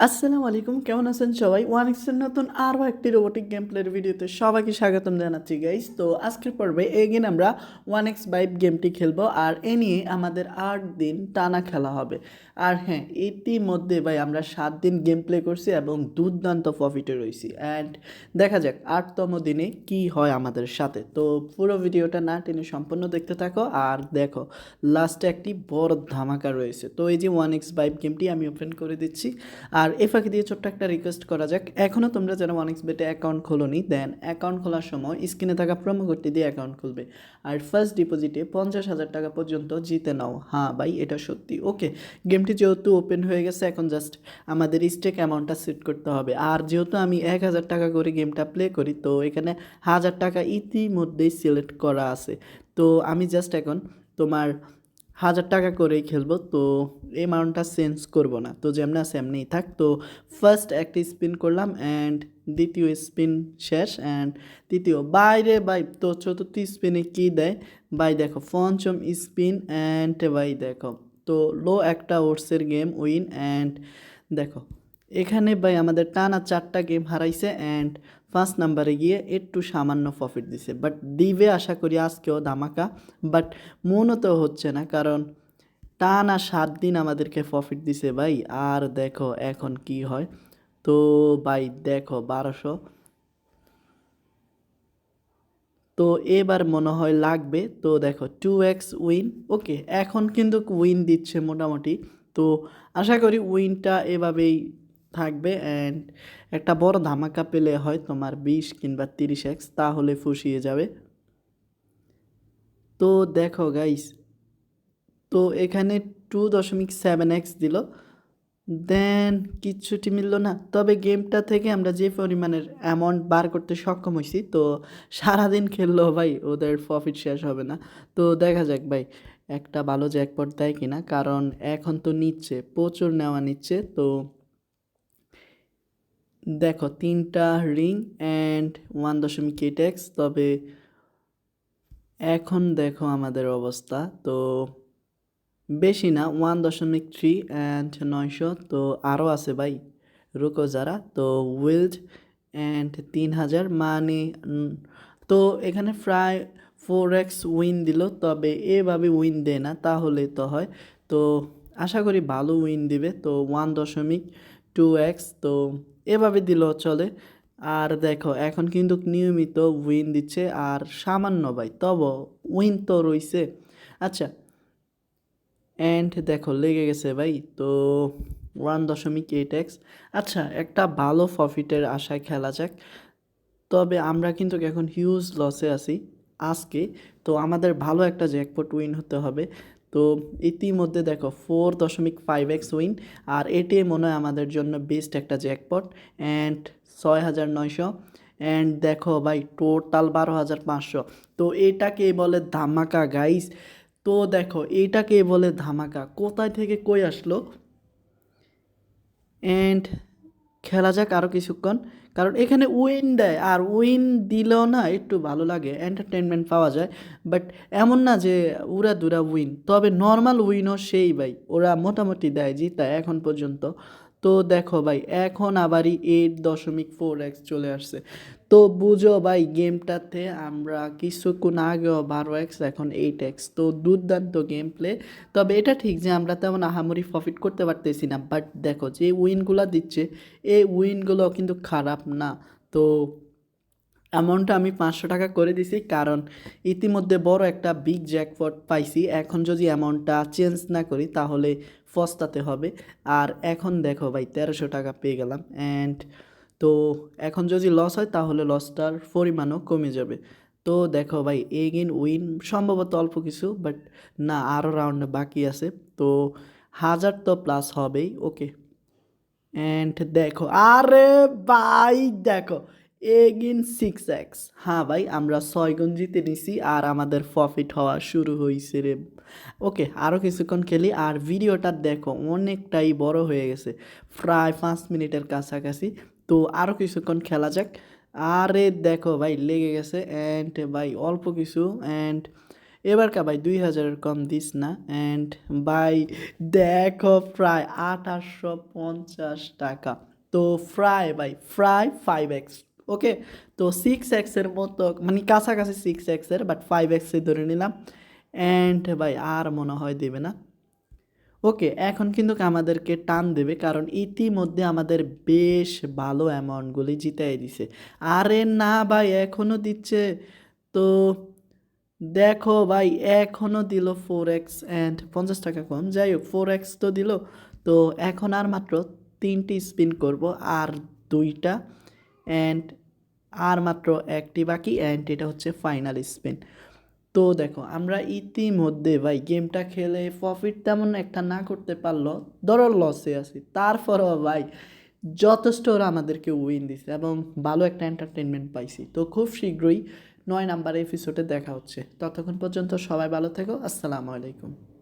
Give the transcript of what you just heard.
আসসালামু আলাইকুম, কেমন আছেন সবাই? ওয়ান এক্সের নতুন আরও একটি রোবোটিক গেম প্লের ভিডিওতে সবাইকে স্বাগতম জানাচ্ছি গাইস তো আজকের পর্বে এগেন আমরা ওয়ান এক্স বাইপ গেমটি খেলব, আর এ নিয়ে আমাদের আট দিন টানা খেলা হবে। আর হ্যাঁ ইতিমধ্যে ভাই আমরা সাত দিন গেম প্লে করছি এবং দুর্দান্ত প্রফিটে রয়েছি। অ্যান্ড দেখা যাক, আটতম দিনে কি হয় আমাদের সাথে। তো পুরো ভিডিওটা না টেনে সম্পূর্ণ দেখতে থাকো, আর দেখো লাস্টে একটি বড় ধামাকা রয়েছে। তো এই যে ওয়ান এক্স বাইপ গেমটি আমি ওপেন করে দিচ্ছি আর এ ফাঁকি দিয়ে ছোট্ট একটা রিকোয়েস্ট করা যাক। এখনও তোমরা যারা এক্স বেটে অ্যাকাউন্ট খোলোনি দেন অ্যাকাউন্ট খোলার সময় স্ক্রিনে থাকা প্রোমো কোডটি দিয়ে অ্যাকাউন্ট খুলবে। আর ফার্স্ট ডিপোজিটে পঞ্চাশ হাজার টাকা পর্যন্ত জিতে নাও। হ্যাঁ ভাই, এটা সত্যি। ওকে গেমটি যেহেতু ওপেন হয়ে গেছে, এখন জাস্ট আমাদের স্টেক অ্যামাউন্টটা সেট করতে হবে। আর যেহেতু আমি এক হাজার টাকা করে গেমটা প্লে করি, তো এখানে হাজার টাকা ইতিমধ্যেই সিলেক্ট করা আছে। তো আমি জাস্ট এখন তোমার হাজার টাকা করেই খেলব, তো অ্যামাউন্টটা চেঞ্জ করব না। তো যেমন আছে এমনিই থাক। তো ফার্স্ট একটি স্পিন করলাম অ্যান্ড দ্বিতীয় স্পিন শেষ অ্যান্ড তৃতীয়। বাইরে বাই, তো চতুর্থ স্পিনে কী দেয়? বাই দেখো, পঞ্চম স্পিন অ্যান্ড বাই দেখো। তো লো একটা ওটসের গেম উইন অ্যান্ড দেখো। এখানে ভাই আমাদের টানা চারটা গেম হারাইছে অ্যান্ড পাঁচ নাম্বারে গিয়ে একটু সামান্য প্রফিট দিছে। বাট দিবে আশা করি আজকেও ধামাকা। বাট মনও তো হচ্ছে না, কারণ টানা সাত দিন আমাদেরকে প্রফিট দিছে ভাই। আর দেখো এখন কি হয়। তো ভাই দেখো বারোশো। তো এবার মনে হয় লাগবে। তো দেখো টু এক্স উইন ওকে এখন কিন্তু উইন দিচ্ছে মোটামুটি। তো আশা করি উইনটা এভাবেই থাকবে অ্যান্ড একটা বড় ধামাকা পেলে হয় তোমার বিশ কিংবা তিরিশ এক্স তাহলে ফুসিয়ে যাবে। তো দেখো গাইস তো এখানে টু দশমিক সেভেন এক্স দিল। দেন কিচ্ছুটি মিললো না। তবে গেমটা থেকে আমরা যে পরিমাণের অ্যামাউন্ট বার করতে সক্ষম হয়েছি তো সারাদিন খেললেও ভাই, ওদের প্রফিট শেষ হবে না। তো দেখা যাক ভাই, একটা ভালো জ্যাকপট দেয় কিনা। কারণ এখন তো নিচ্ছে, প্রচুর নেওয়া নিচ্ছে, তো দেখো, তিনটা রিং অ্যান্ড ওয়ান দশমিক এইট এক্স তবে এখন দেখো আমাদের অবস্থা। তো বেশি না ওয়ান দশমিক থ্রি অ্যান্ড নয়শো, তো আরও আছে ভাই, রুকো যারা। তো উইল্ড অ্যান্ড তিন হাজার মানে তো এখানে প্রায় ফোর এক্স উইন দিল, তবে এভাবে উইন দেয় না, তাহলে তো হয়। তো আশা করি ভালো উইন দিবে, তো ওয়ান দশমিক টু এক্স তো এভাবে দিলেও চলে। আর দেখো, এখন কিন্তু নিয়মিত উইন দিচ্ছে, আর সামান্য ভাই তব উইন তো রইছে। আচ্ছা অ্যান্ড দেখো, লেগে গেছে ভাই, তো ওয়ান দশমিক এইট এক্স আচ্ছা একটা ভালো প্রফিটের আশায় খেলা যাক। তবে আমরা কিন্তু এখন হিউজ লসে আছি আজকে। তো আমাদের ভালো একটা জ্যাকপট উইন হতে হবে। তো ইতিমধ্যে দেখো ফোর দশমিক ফাইভ এক্স উইন আর এটি মনে হয় আমাদের জন্য বেস্ট একটা জ্যাকপট অ্যান্ড ছয় হাজার নয়শো অ্যান্ড দেখো ভাই টোটাল বারো হাজার পাঁচশো। তো এটাকে বলে ধামাকা গাইস তো দেখো এটাকে বলে ধামাকা? কোথায় থেকে কই আসলো? অ্যান্ড খেলা যাক আরও কিছুক্ষণ। কারণ এখানে উইন দেয়, আর উইন দিলেও না একটু ভালো লাগে এন্টারটেনমেন্ট পাওয়া যায়। বাট এমন না যে উরা দুরা উইন তবে নর্মাল উইনও সেই ভাই, ওরা মোটামুটি দেয় জিতায় এখন পর্যন্ত। তো দেখো ভাই, এখন আবারই এইট দশমিক ফোর এক্স চলে আসছে। তো বুঝো ভাই, গেমটাতে আমরা কিছুক্ষণ আগেও বারো এক্স এখন এইট এক্স তো দুর্দান্ত গেম প্লে তবে এটা ঠিক যে আমরা তেমন আহামরি প্রফিট করতে পারতেছি না বাট দেখো যে উইনগুলো দিচ্ছে, এই উইনগুলো কিন্তু খারাপ না। তো অ্যামাউন্টটা আমি পাঁচশো টাকা করে দিছি, কারণ ইতিমধ্যে বড় একটা বিগ জ্যাকপট পাইছি। এখন যদি অ্যামাউন্টটা চেঞ্জ না করি, তাহলে ফস্তাতে হবে। আর এখন দেখো ভাই, তেরোশো টাকা পেয়ে গেলাম। অ্যান্ড তো এখন যদি লস হয়, তাহলে লসটার পরিমাণও কমে যাবে। তো দেখো ভাই এগেন উইন সম্ভবত অল্প কিছু বাট না আরও রাউন্ড বাকি আছে। তো হাজার তো প্লাস হবেই ওকে অ্যান্ড দেখো, আরে ভাই, দেখো এগিন সিক্স এক্স হ্যাঁ ভাই, আমরা ছয় গুণ জিতে নিছি, আর আমাদের প্রফিট হওয়া শুরু হয়েছে রে। ওকে আরও কিছুক্ষণ খেলি, আর ভিডিওটা দেখো, অনেকটাই বড় হয়ে গেছে, প্রায় পাঁচ মিনিটের কাছাকাছি। তো আরও কিছুক্ষণ খেলা যাক। আরে দেখো ভাই, লেগে গেছে অ্যান্ড ভাই, অল্প কিছু অ্যান্ড এবার কা ভাই, দুই হাজারের কম দিস না অ্যান্ড ভাই, দেখো প্রায় আঠাশশো পঞ্চাশ টাকা। তো ফ্রাই ভাই ফ্রাই ফাইভ এক্স ওকে তো সিক্স এক্সের মতো মানে কাছাকাছি সিক্স এক্সের বাট ফাইভ এক্সে ধরে নিলাম। অ্যান্ড ভাই, আর মনে হয় দেবে না। ওকে, এখন কিন্তু আমাদেরকে টান দেবে কারণ ইতিমধ্যে আমাদের বেশ ভালো অ্যামাউন্টগুলি জিতাই দিছে। আরে না ভাই এখনও দিচ্ছে। তো দেখো ভাই এখনও দিল ফোর এক্স অ্যান্ড পঞ্চাশ টাকা কম। যাই হোক ফোর এক্স তো দিল। তো এখন আর মাত্র তিনটি স্পিন করব, আর দুইটা অ্যান্ড আর মাত্র একটি বাকি অ্যান্ড এটা হচ্ছে ফাইনাল স্পিন তো দেখো, আমরা ইতিমধ্যে, ভাই গেমটা খেলে প্রফিট তেমন একটা না করতে পারল ধরো লসে আছি। তারপরও, ভাই, যথেষ্ট ওরা আমাদেরকে উইন দিছে এবং ভালো একটা এন্টারটেনমেন্ট পাইছি। তো খুব শীঘ্রই নয় নাম্বার এপিসোডে দেখা হচ্ছে। ততক্ষণ পর্যন্ত সবাই ভালো থেকো। আসসালামু আলাইকুম।